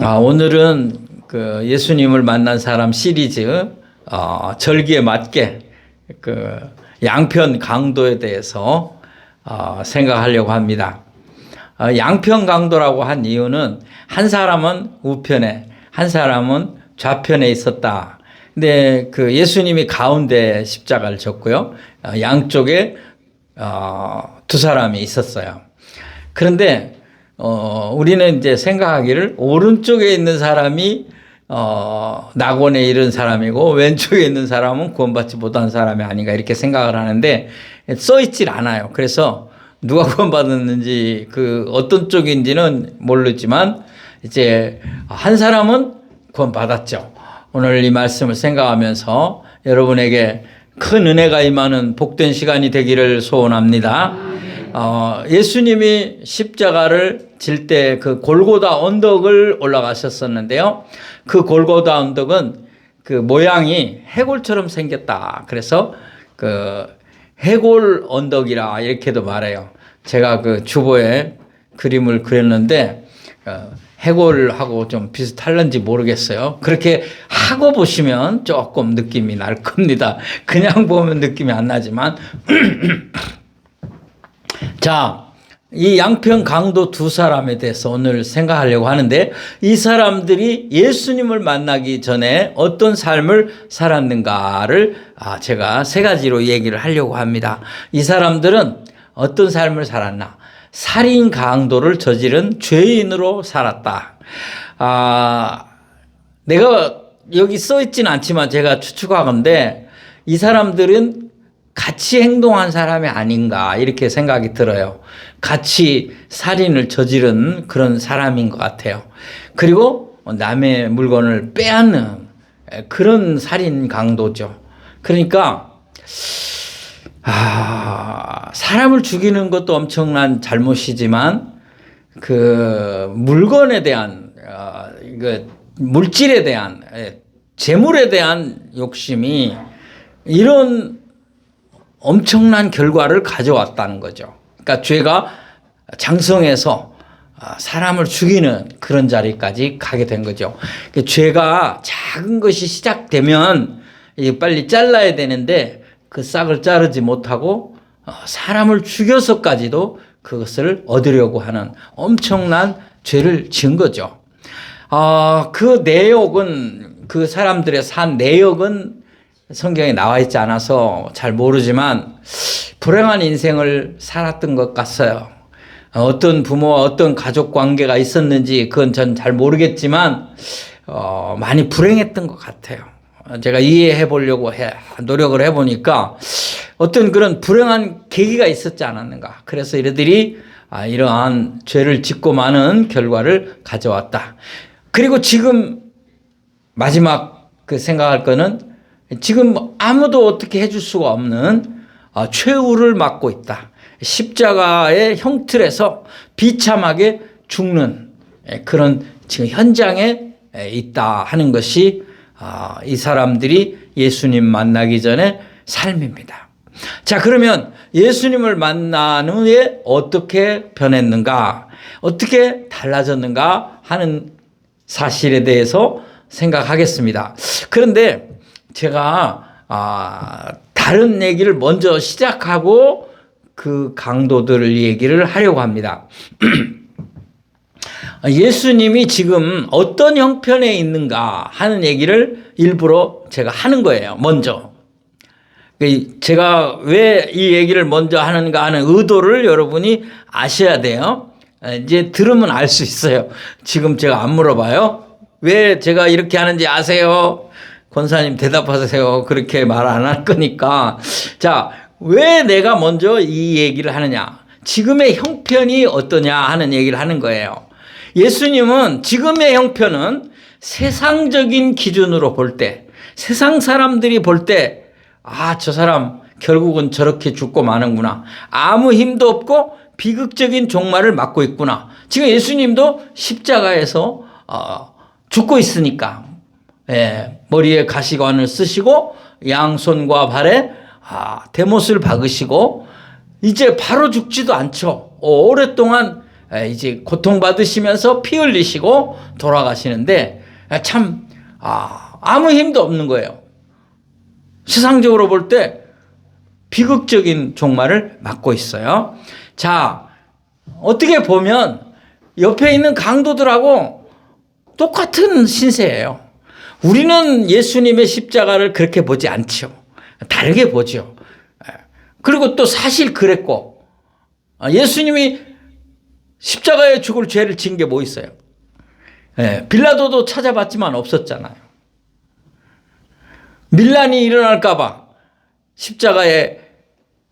아, 오늘은 그 예수님을 만난 사람 시리즈 어, 절기에 맞게 그 양편 강도에 대해서 어, 생각하려고 합니다. 어, 양편 강도라고 한 이유는 한 사람은 우편에 한 사람은 좌편에 있었다. 근데 그 예수님이 가운데 십자가를 졌고요. 어, 양쪽에 어, 두 사람이 있었어요. 그런데 어, 우리는 이제 생각하기를 오른쪽에 있는 사람이 어, 낙원에 이른 사람이고 왼쪽에 있는 사람은 구원받지 못한 사람이 아닌가 이렇게 생각을 하는데 써 있질 않아요. 그래서 누가 구원받았는지 그 어떤 쪽인지는 모르지만 이제 한 사람은 구원받았죠. 오늘 이 말씀을 생각하면서 여러분에게 큰 은혜가 임하는 복된 시간이 되기를 소원합니다. 어, 예수님이 십자가를 질 때 그 골고다 언덕을 올라가셨었는데요. 그 골고다 언덕은 그 모양이 해골처럼 생겼다. 그래서 그 해골 언덕이라 이렇게도 말해요. 제가 그 주보에 그림을 그렸는데 어, 해골하고 좀 비슷할런지 모르겠어요. 그렇게 하고 보시면 조금 느낌이 날 겁니다. 그냥 보면 느낌이 안 나지만 자, 이 양평 강도 두 사람에 대해서 오늘 생각하려고 하는데 이 사람들이 예수님을 만나기 전에 어떤 삶을 살았는가를 아, 제가 세 가지로 얘기를 하려고 합니다. 이 사람들은 어떤 삶을 살았나? 살인 강도를 저지른 죄인으로 살았다. 아, 내가 여기 써 있지는 않지만 제가 추측하건데 이 사람들은 같이 행동한 사람이 아닌가 이렇게 생각이 들어요. 같이 살인을 저지른 그런 사람인 것 같아요. 그리고 남의 물건을 빼앗는 그런 살인 강도죠. 그러니까 아, 사람을 죽이는 것도 엄청난 잘못이지만 그 물건에 대한 어, 그 물질에 대한 예, 재물에 대한 욕심이 이런 엄청난 결과를 가져왔다는 거죠. 그러니까 죄가 장성해서 아, 사람을 죽이는 그런 자리까지 가게 된 거죠. 그 죄가 작은 것이 시작되면 빨리 잘라야 되는데 그 싹을 자르지 못하고 어, 사람을 죽여서까지도 그것을 얻으려고 하는 엄청난 죄를 지은 거죠. 어, 그 내역은 그 사람들의 산 내역은 성경에 나와 있지 않아서 잘 모르지만 불행한 인생을 살았던 것 같아요. 어떤 부모와 어떤 가족 관계가 있었는지 그건 전 잘 모르겠지만 어, 많이 불행했던 것 같아요. 제가 이해해 보려고 해, 노력을 해 보니까 어떤 그런 불행한 계기가 있었지 않았는가. 그래서 이들이 아, 이러한 죄를 짓고 많은 결과를 가져왔다. 그리고 지금 마지막 그 생각할 거는 지금 아무도 어떻게 해줄 수가 없는 아, 최후를 맞고 있다. 십자가의 형틀에서 비참하게 죽는 예, 그런 지금 현장에 예, 있다 하는 것이 아, 이 사람들이 예수님 만나기 전에 삶입니다. 자, 그러면 예수님을 만난 후에 어떻게 변했는가, 어떻게 달라졌는가 하는 사실에 대해서 생각하겠습니다. 그런데 제가 아, 다른 얘기를 먼저 시작하고 그 강도들 얘기를 하려고 합니다. 예수님이 지금 어떤 형편에 있는가 하는 얘기를 일부러 제가 하는 거예요. 먼저. 그 제가 왜 이 얘기를 먼저 하는가 하는 의도를 여러분이 아셔야 돼요. 이제 들으면 알 수 있어요. 지금 제가 안 물어봐요. 왜 제가 이렇게 하는지 아세요? 권사님 대답하세요. 그렇게 말 안 할 거니까. 자, 왜 내가 먼저 이 얘기를 하느냐? 지금의 형편이 어떠냐 하는 얘기를 하는 거예요. 예수님은 지금의 형편은 세상적인 기준으로 볼 때, 세상 사람들이 볼 때, 아, 저 사람 결국은 저렇게 죽고 마는구나. 아무 힘도 없고 비극적인 종말을 맞고 있구나. 지금 예수님도 십자가에서 어, 죽고 있으니까 예, 머리에 가시관을 쓰시고 양손과 발에 아, 대못을 박으시고 이제 바로 죽지도 않죠. 오랫동안 에, 이제 고통받으시면서 피 흘리시고 돌아가시는데 에, 참 아, 아무 힘도 없는 거예요. 세상적으로 볼 때 비극적인 종말을 맞고 있어요. 자, 어떻게 보면 옆에 있는 강도들하고 똑같은 신세예요. 우리는 예수님의 십자가를 그렇게 보지 않죠. 다르게 보죠. 그리고 또 사실 그랬고, 아, 예수님이 십자가에 죽을 죄를 진게뭐 있어요? 예, 빌라도도 찾아봤지만 없었잖아요. 밀란이 일어날까봐 십자가에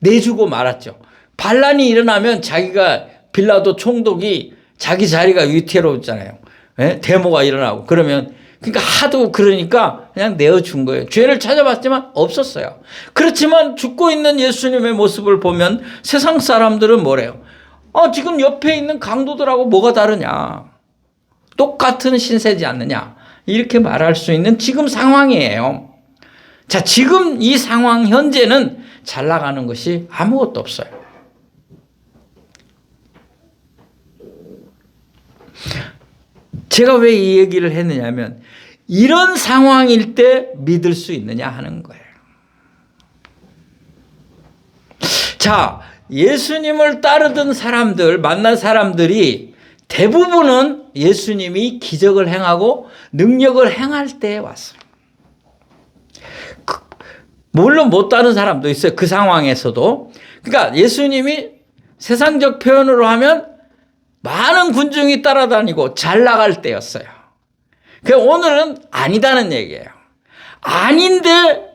내주고 말았죠. 반란이 일어나면 자기가 빌라도 총독이 자기 자리가 위태로웠잖아요. 예? 데모가 일어나고 그러면 그러니까 하도 그러니까 그냥 내어준 거예요. 죄를 찾아봤지만 없었어요. 그렇지만 죽고 있는 예수님의 모습을 보면 세상 사람들은 뭐래요? 어, 지금 옆에 있는 강도들하고 뭐가 다르냐? 똑같은 신세지 않느냐? 이렇게 말할 수 있는 지금 상황이에요. 자, 지금 이 상황 현재는 잘 나가는 것이 아무것도 없어요. 제가 왜 이 얘기를 했느냐면 이런 상황일 때 믿을 수 있느냐 하는 거예요. 자, 예수님을 따르던 사람들, 만난 사람들이 대부분은 예수님이 기적을 행하고 능력을 행할 때 왔어요. 그, 물론 못 따른 사람도 있어요. 그 상황에서도. 그러니까 예수님이 세상적 표현으로 하면 많은 군중이 따라다니고 잘 나갈 때였어요. 그 오늘은 아니다는 얘기예요. 아닌데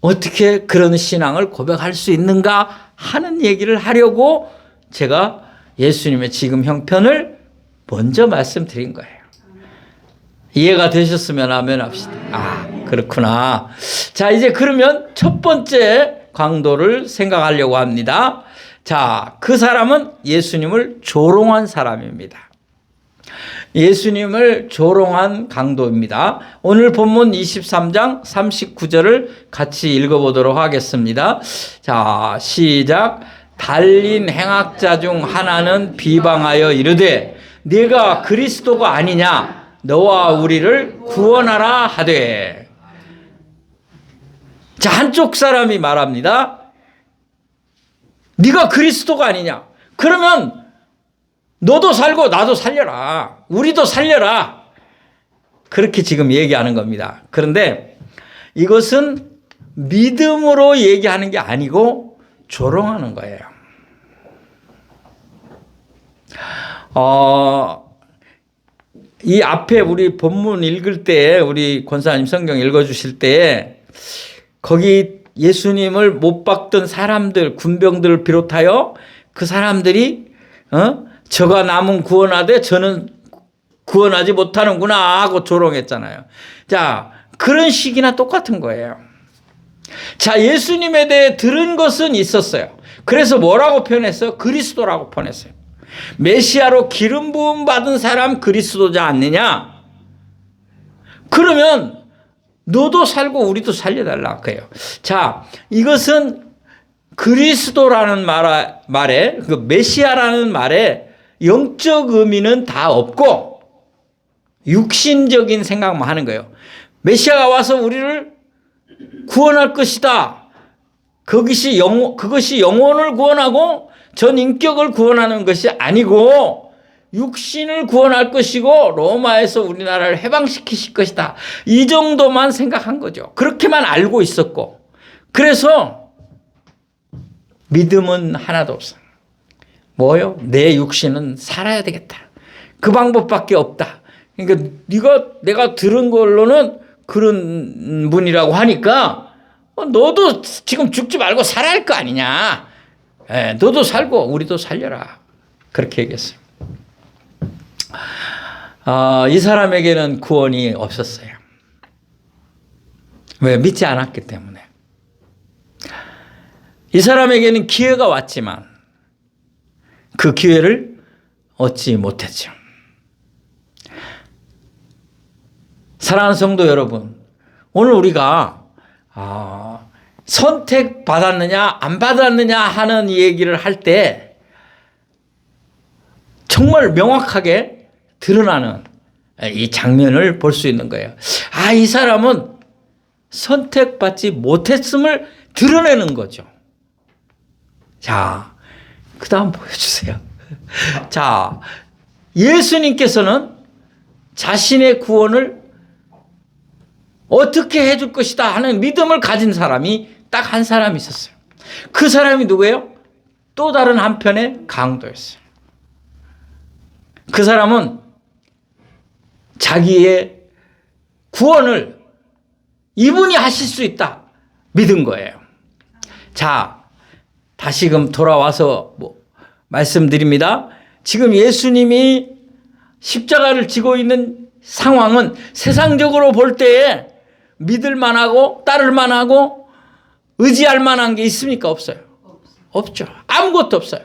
어떻게 그런 신앙을 고백할 수 있는가 하는 얘기를 하려고 제가 예수님의 지금 형편을 먼저 말씀드린 거예요. 이해가 되셨으면 하면 합시다. 아, 그렇구나. 자, 이제 그러면 첫 번째 강도를 생각하려고 합니다. 자, 그 사람은 예수님을 조롱한 사람입니다. 예수님을 조롱한 강도입니다. 오늘 본문 23장 39절을 같이 읽어보도록 하겠습니다. 자, 시작. 달린 행악자 중 하나는 비방하여 이르되 네가 그리스도가 아니냐 너와 우리를 구원하라 하되 자 한쪽 사람이 말합니다. 네가 그리스도가 아니냐? 그러면 너도 살고 나도 살려라. 우리도 살려라. 그렇게 지금 얘기하는 겁니다. 그런데 이것은 믿음으로 얘기하는 게 아니고 조롱하는 거예요. 어, 이 앞에 우리 본문 읽을 때, 우리 권사님 성경 읽어주실 때, 거기 예수님을 못 박던 사람들, 군병들을 비롯하여 그 사람들이, 어? 저가 남은 구원하되 저는 구원하지 못하는구나 하고 조롱했잖아요. 자, 그런 식이나 똑같은 거예요. 자, 예수님에 대해 들은 것은 있었어요. 그래서 뭐라고 표현했어요? 그리스도라고 표현했어요. 메시아로 기름 부음 받은 사람 그리스도지 않느냐? 그러면 너도 살고 우리도 살려달라 그래요. 자, 이것은 그리스도라는 말, 말에 그 메시아라는 말에 영적 의미는 다 없고 육신적인 생각만 하는 거예요. 메시아가 와서 우리를 구원할 것이다. 그것이 영 그것이 영혼을 구원하고 전 인격을 구원하는 것이 아니고 육신을 구원할 것이고 로마에서 우리나라를 해방시키실 것이다. 이 정도만 생각한 거죠. 그렇게만 알고 있었고. 그래서 믿음은 하나도 없어. 뭐요? 내 육신은 살아야 되겠다. 그 방법밖에 없다. 그러니까 네가 내가 들은 걸로는 그런 분이라고 하니까 어, 너도 지금 죽지 말고 살아야 할 거 아니냐. 예, 너도 살고 우리도 살려라. 그렇게 얘기했어요. 어, 이 사람에게는 구원이 없었어요. 왜? 믿지 않았기 때문에. 이 사람에게는 기회가 왔지만 그 기회를 얻지 못했죠. 사랑하는 성도 여러분, 오늘 우리가 아, 선택 받았느냐 안 받았느냐 하는 얘기를 할 때 정말 명확하게 드러나는 이 장면을 볼 수 있는 거예요. 아, 이 사람은 선택받지 못했음을 드러내는 거죠. 자, 그 다음 보여주세요. 자, 예수님께서는 자신의 구원을 어떻게 해줄 것이다 하는 믿음을 가진 사람이 딱 한 사람 있었어요. 그 사람이 누구예요? 또 다른 한편의 강도였어요. 그 사람은 자기의 구원을 이분이 하실 수 있다 믿은 거예요. 자, 다시금 돌아와서 뭐 말씀드립니다. 지금 예수님이 십자가를 지고 있는 상황은 세상적으로 볼 때에 믿을 만하고 따를 만하고 의지할 만한 게 있습니까? 없어요. 없죠. 아무것도 없어요.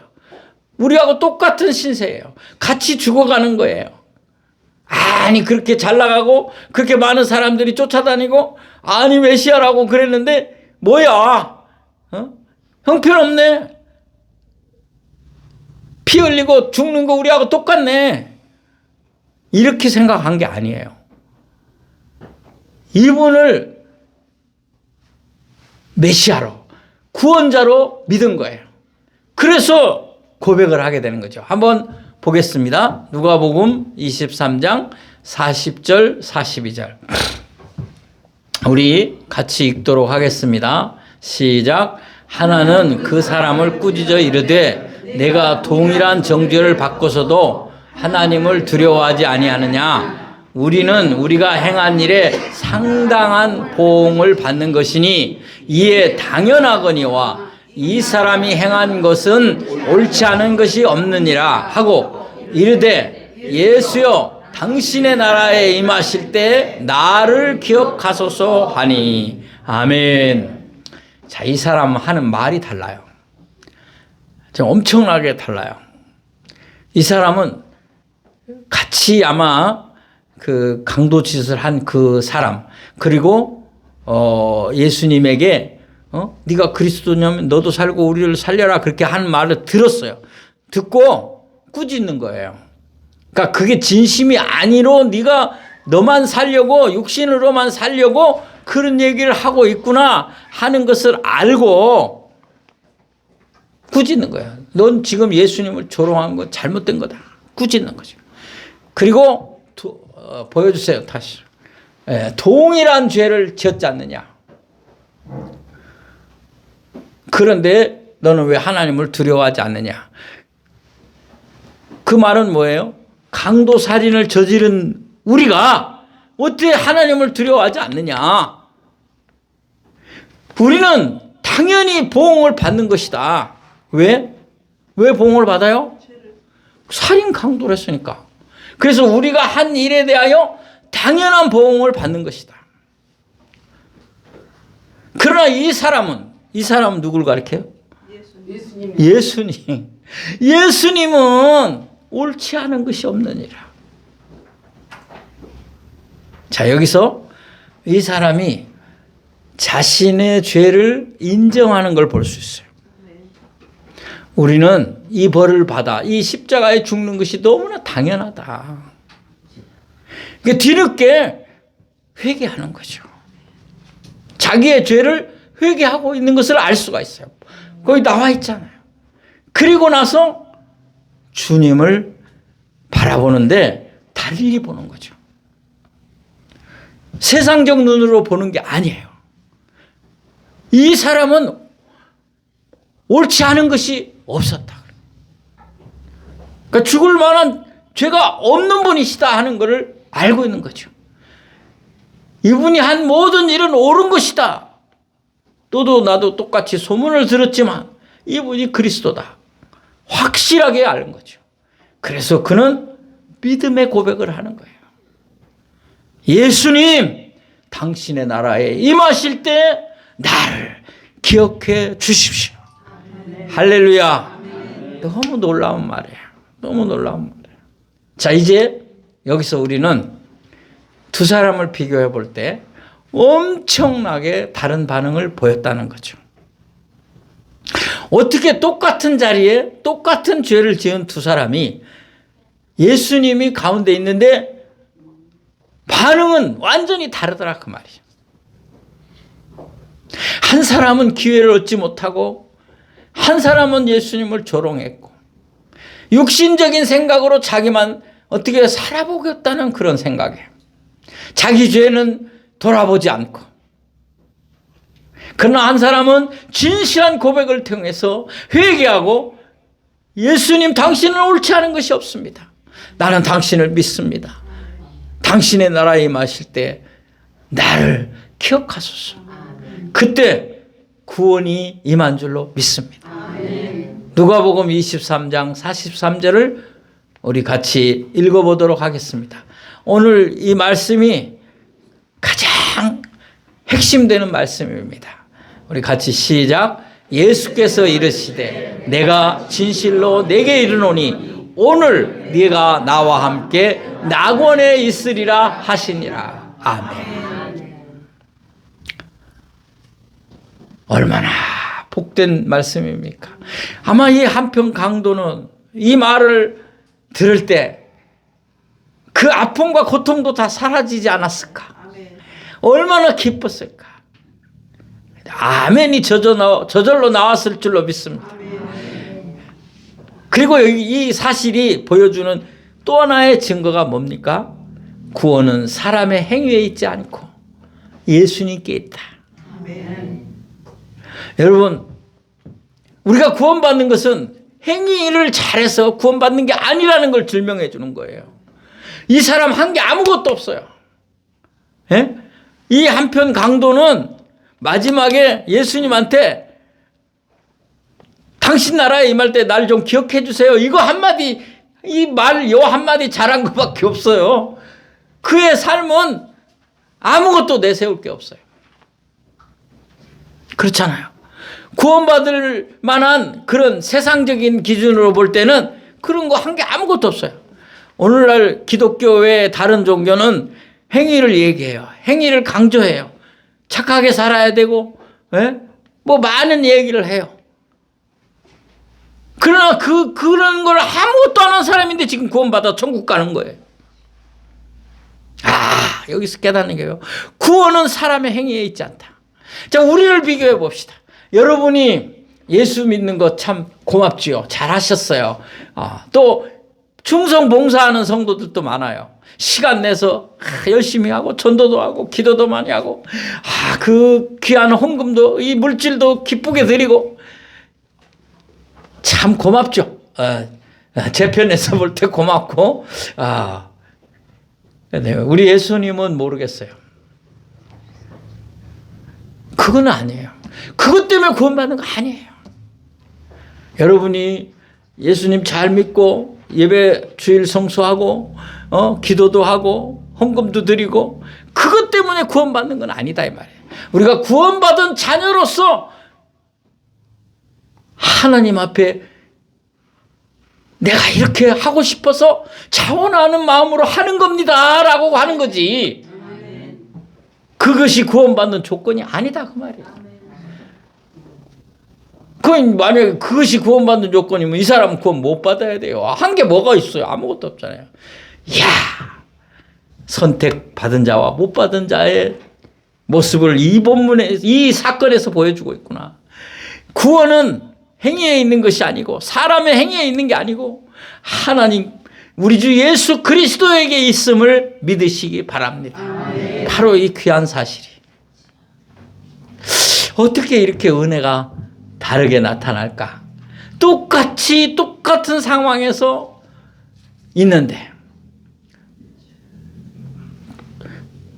우리하고 똑같은 신세예요. 같이 죽어가는 거예요. 아니 그렇게 잘 나가고 그렇게 많은 사람들이 쫓아다니고 아니 메시아라고 그랬는데 뭐야? 어? 형편없네. 피 흘리고 죽는 거 우리하고 똑같네. 이렇게 생각한 게 아니에요. 이분을 메시아로 구원자로 믿은 거예요. 그래서 고백을 하게 되는 거죠. 한번 보겠습니다. 누가복음 23장 40절 42절. 우리 같이 읽도록 하겠습니다. 시작. 하나는 그 사람을 꾸짖어 이르되 내가 동일한 정죄를 받고서도 하나님을 두려워하지 아니하느냐 우리는 우리가 행한 일에 상당한 보응을 받는 것이니 이에 당연하거니와 이 사람이 행한 것은 옳지 않은 것이 없느니라 하고 이르되 예수여 당신의 나라에 임하실 때 나를 기억하소서 하니 아멘. 자, 이 사람 하는 말이 달라요. 좀 엄청나게 달라요. 이 사람은 같이 아마 그 강도 짓을 한 그 사람 그리고 어 예수님에게 어 네가 그리스도냐면 너도 살고 우리를 살려라 그렇게 한 말을 들었어요. 듣고 꾸짖는 거예요. 그러니까 그게 진심이 아니로 네가 너만 살려고 육신으로만 살려고 그런 얘기를 하고 있구나 하는 것을 알고 꾸짖는 거야. 넌 지금 예수님을 조롱한 거 잘못된 거다. 꾸짖는 거죠. 그리고 도, 어, 보여주세요 다시. 예, 동일한 죄를 지었지 않느냐. 그런데 너는 왜 하나님을 두려워하지 않느냐. 그 말은 뭐예요? 강도 살인을 저지른 우리가 어떻게 하나님을 두려워하지 않느냐. 우리는 당연히 보응을 받는 것이다. 왜? 왜 보응을 받아요? 살인 강도를 했으니까. 그래서 우리가 한 일에 대하여 당연한 보응을 받는 것이다. 그러나 이 사람은 이 사람은 누굴 가리켜요? 예수님. 예수님. 예수님은 옳지 않은 것이 없느니라. 자, 여기서 이 사람이 자신의 죄를 인정하는 걸 볼 수 있어요. 우리는 이 벌을 받아 이 십자가에 죽는 것이 너무나 당연하다. 그 뒤늦게 회개하는 거죠. 자기의 죄를 회개하고 있는 것을 알 수가 있어요. 거기 나와 있잖아요. 그리고 나서 주님을 바라보는데 달리 보는 거죠. 세상적 눈으로 보는 게 아니에요. 이 사람은 옳지 않은 것이 없었다. 그러니까 죽을 만한 죄가 없는 분이시다 하는 것을 알고 있는 거죠. 이분이 한 모든 일은 옳은 것이다. 너도 나도 똑같이 소문을 들었지만 이분이 그리스도다. 확실하게 아는 거죠. 그래서 그는 믿음의 고백을 하는 거예요. 예수님, 당신의 나라에 임하실 때 나를 기억해 주십시오. 할렐루야. 너무 놀라운 말이에요. 너무 놀라운 말이에요. 자, 이제 여기서 우리는 두 사람을 비교해 볼 때 엄청나게 다른 반응을 보였다는 거죠. 어떻게 똑같은 자리에 똑같은 죄를 지은 두 사람이 예수님이 가운데 있는데 반응은 완전히 다르더라 그 말이죠. 한 사람은 기회를 얻지 못하고 한 사람은 예수님을 조롱했고 육신적인 생각으로 자기만 어떻게 살아보겠다는 그런 생각에 자기 죄는 돌아보지 않고 그러나 한 사람은 진실한 고백을 통해서 회개하고 예수님 당신은 옳지 않은 것이 없습니다. 나는 당신을 믿습니다. 당신의 나라에 임하실 때 나를 기억하소서. 그때 구원이 임한 줄로 믿습니다. 누가복음 23장 43절을 우리 같이 읽어보도록 하겠습니다. 오늘 이 말씀이 가장 핵심되는 말씀입니다. 우리 같이 시작. 예수께서 이르시되 내가 진실로 내게 이르노니 오늘 네가 나와 함께 낙원에 있으리라 하시니라. 아멘. 얼마나 복된 말씀입니까? 아마 이 한편 강도는 이 말을 들을 때 그 아픔과 고통도 다 사라지지 않았을까? 얼마나 기뻤을까? 아멘이 저절로, 나왔을 줄로 믿습니다. 그리고 이 사실이 보여주는 또 하나의 증거가 뭡니까? 구원은 사람의 행위에 있지 않고 예수님께 있다. 여러분, 우리가 구원받는 것은 행위를 잘해서 구원받는 게 아니라는 걸 증명해 주는 거예요. 이 사람 한 게 아무것도 없어요. 예? 이 한편 강도는 마지막에 예수님한테 당신 나라에 임할 때 날 좀 기억해 주세요. 이거 한마디, 이 말, 요 한마디 잘한 것밖에 없어요. 그의 삶은 아무것도 내세울 게 없어요. 그렇잖아요. 구원받을 만한 그런 세상적인 기준으로 볼 때는 그런 거 한 게 아무것도 없어요. 오늘날 기독교의 다른 종교는 행위를 얘기해요. 행위를 강조해요. 착하게 살아야 되고, 예? 뭐 많은 얘기를 해요. 그러나 그, 그런 걸 아무것도 안 한 사람인데 지금 구원받아 천국 가는 거예요. 아, 여기서 깨닫는 게요. 구원은 사람의 행위에 있지 않다. 자, 우리를 비교해 봅시다. 여러분이 예수 믿는 거참 고맙지요. 잘하셨어요. 아, 또 충성 봉사하는 성도들도 많아요. 시간 내서 열심히 하고 전도도 하고 기도도 많이 하고 아, 그 귀한 헌금도 이 물질도 기쁘게 드리고 참 고맙죠. 어, 제 편에서 볼 때 고맙고 아, 네, 우리 예수님은 모르겠어요. 그건 아니에요. 그것 때문에 구원받는 거 아니에요. 여러분이 예수님 잘 믿고 예배 주일 성수하고 어 기도도 하고 헌금도 드리고 그것 때문에 구원받는 건 아니다 이 말이에요. 우리가 구원받은 자녀로서 하나님 앞에 내가 이렇게 하고 싶어서 자원하는 마음으로 하는 겁니다 라고 하는 거지. 그것이 구원받는 조건이 아니다 그 말이에요. 그 만약에 그것이 구원받는 조건이면 이 사람은 구원 못 받아야 돼요. 한 게 뭐가 있어요? 아무것도 없잖아요. 이야, 선택받은 자와 못 받은 자의 모습을 이 본문에, 이 사건에서 보여주고 있구나. 구원은 행위에 있는 것이 아니고, 사람의 행위에 있는 게 아니고, 하나님, 우리 주 예수 그리스도에게 있음을 믿으시기 바랍니다. 바로 이 귀한 사실이. 어떻게 이렇게 은혜가 다르게 나타날까? 똑같이 똑같은 상황에서 있는데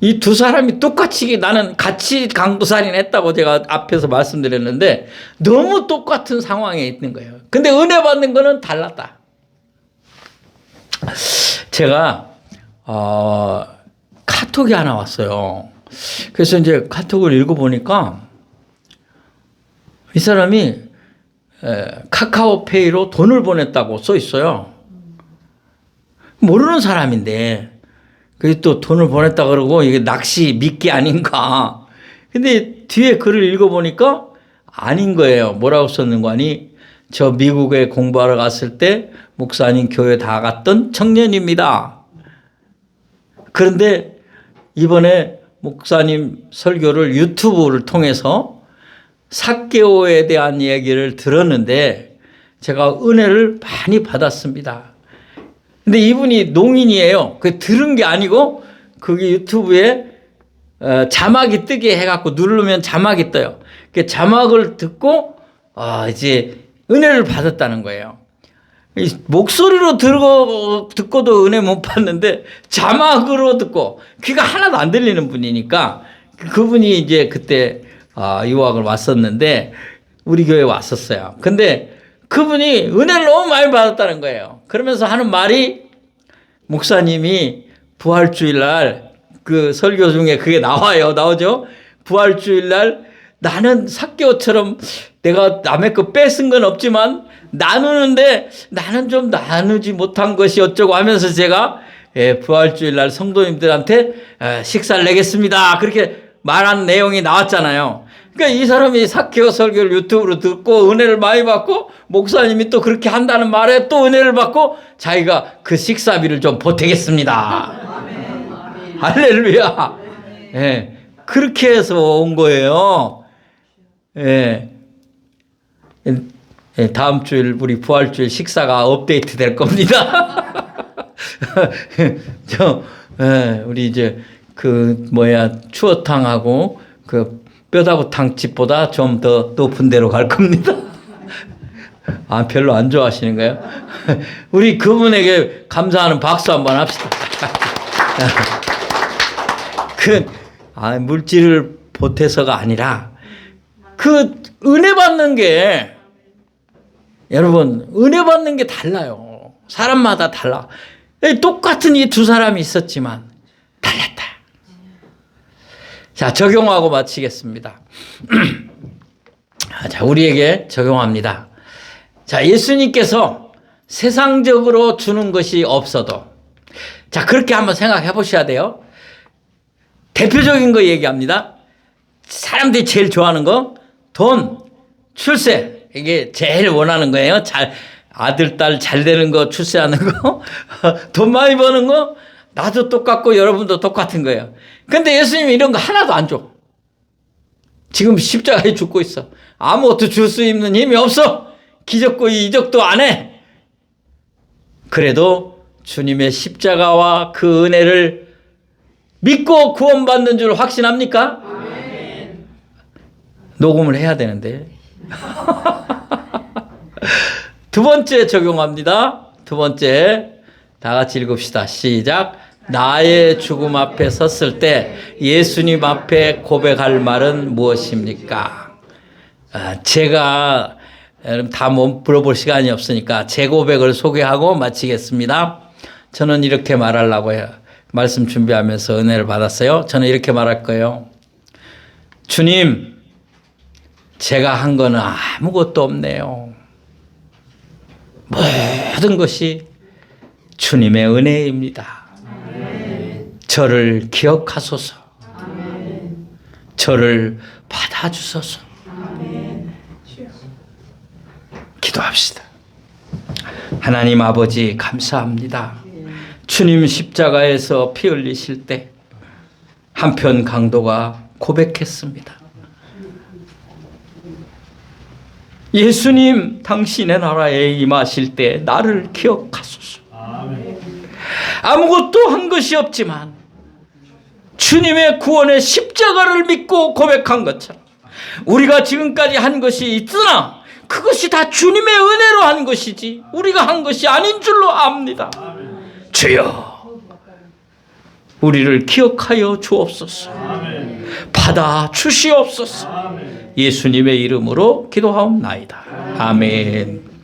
이 두 사람이 똑같이 나는 같이 강도살인 했다고 제가 앞에서 말씀드렸는데 너무 똑같은 상황에 있는 거예요. 근데 은혜 받는 거는 달랐다. 제가 어, 카톡이 하나 왔어요. 그래서 이제 카톡을 읽어보니까 이 사람이 카카오페이로 돈을 보냈다고 써 있어요. 모르는 사람인데 그또 돈을 보냈다 그러고 이게 낚시 미끼 아닌가. 근데 뒤에 글을 읽어보니까 아닌 거예요. 뭐라고 썼는 거 아니? 저 미국에 공부하러 갔을 때 목사님 교회 다 갔던 청년입니다. 그런데 이번에 목사님 설교를 유튜브를 통해서 사개오에 대한 얘기를 들었는데 제가 은혜를 많이 받았습니다. 근데 이분이 농인이에요. 그 들은 게 아니고 그게 유튜브에 어, 자막이 뜨게 해갖고 누르면 자막이 떠요. 그 자막을 듣고 아 이제 은혜를 받았다는 거예요. 이 목소리로 들고 듣고도 은혜 못 받는데 자막으로 듣고 귀가 하나도 안 들리는 분이니까 그분이 이제 그때 아, 유학을 왔었는데 우리 교회 에 왔었어요. 근데 그분이 은혜를 너무 많이 받았다는 거예요. 그러면서 하는 말이 목사님이 부활주일 날 그 설교 중에 그게 나와요. 나오죠? 부활주일 날 나는 사개오처럼 내가 남의 거 뺏은 건 없지만 나누는데 나는 좀 나누지 못한 것이 어쩌고 하면서 제가 예, 부활주일 날 성도님들한테 에, 식사를 내겠습니다. 그렇게 말한 내용이 나왔잖아요. 그러니까 이 사람이 사케오 설교를 유튜브로 듣고 은혜를 많이 받고 목사님이 또 그렇게 한다는 말에 또 은혜를 받고 자기가 그 식사비를 좀 보태겠습니다. 할렐루야. 예. 그렇게 해서 온 거예요. 예. 예, 다음 주일 우리 부활주일 식사가 업데이트 될 겁니다. 저 예, 우리 이제 그 뭐야 추어탕하고 그 뼈다구탕 집보다 좀 더 높은 데로 갈 겁니다. 아 별로 안 좋아하시는가요? 우리 그분에게 감사하는 박수 한번 합시다. 그 아, 물질을 보태서가 아니라 그 은혜 받는 게 여러분 은혜 받는 게 달라요. 사람마다 달라. 똑같은 이 두 사람이 있었지만. 자 적용하고 마치겠습니다. 자 우리에게 적용합니다. 자 예수님께서 세상적으로 주는 것이 없어도 자 그렇게 한번 생각해 보셔야 돼요. 대표적인 거 얘기합니다. 사람들이 제일 좋아하는 거, 돈, 출세. 이게 제일 원하는 거예요. 잘, 아들, 딸 잘 되는 거, 출세하는 거, 돈 많이 버는 거, 나도 똑같고 여러분도 똑같은 거예요. 근데 예수님이 이런 거 하나도 안 줘. 지금 십자가에 죽고 있어. 아무것도 줄 수 있는 힘이 없어. 기적고 이적도 안 해. 그래도 주님의 십자가와 그 은혜를 믿고 구원받는 줄 확신합니까? 녹음을 해야 되는데. 두 번째 적용합니다. 두 번째. 다 같이 읽읍시다. 시작. 나의 죽음 앞에 섰을 때 예수님 앞에 고백할 말은 무엇입니까? 아, 제가 다 물어볼 시간이 없으니까 제 고백을 소개하고 마치겠습니다. 저는 이렇게 말하려고 해요. 말씀 준비하면서 은혜를 받았어요. 저는 이렇게 말할 거예요. 주님, 제가 한 거는 아무것도 없네요. 모든 것이 주님의 은혜입니다. 저를 기억하소서. 저를 받아주소서. 기도합시다. 하나님 아버지, 감사합니다. 주님 십자가에서 피 흘리실 때 한편 강도가 고백했습니다. 예수님, 당신의 나라에 임하실 때 나를 기억하소서. 아무것도 한 것이 없지만 주님의 구원의 십자가를 믿고 고백한 것처럼 우리가 지금까지 한 것이 있으나 그것이 다 주님의 은혜로 한 것이지 우리가 한 것이 아닌 줄로 압니다. 주여 우리를 기억하여 주옵소서. 받아 주시옵소서. 예수님의 이름으로 기도하옵나이다. 아멘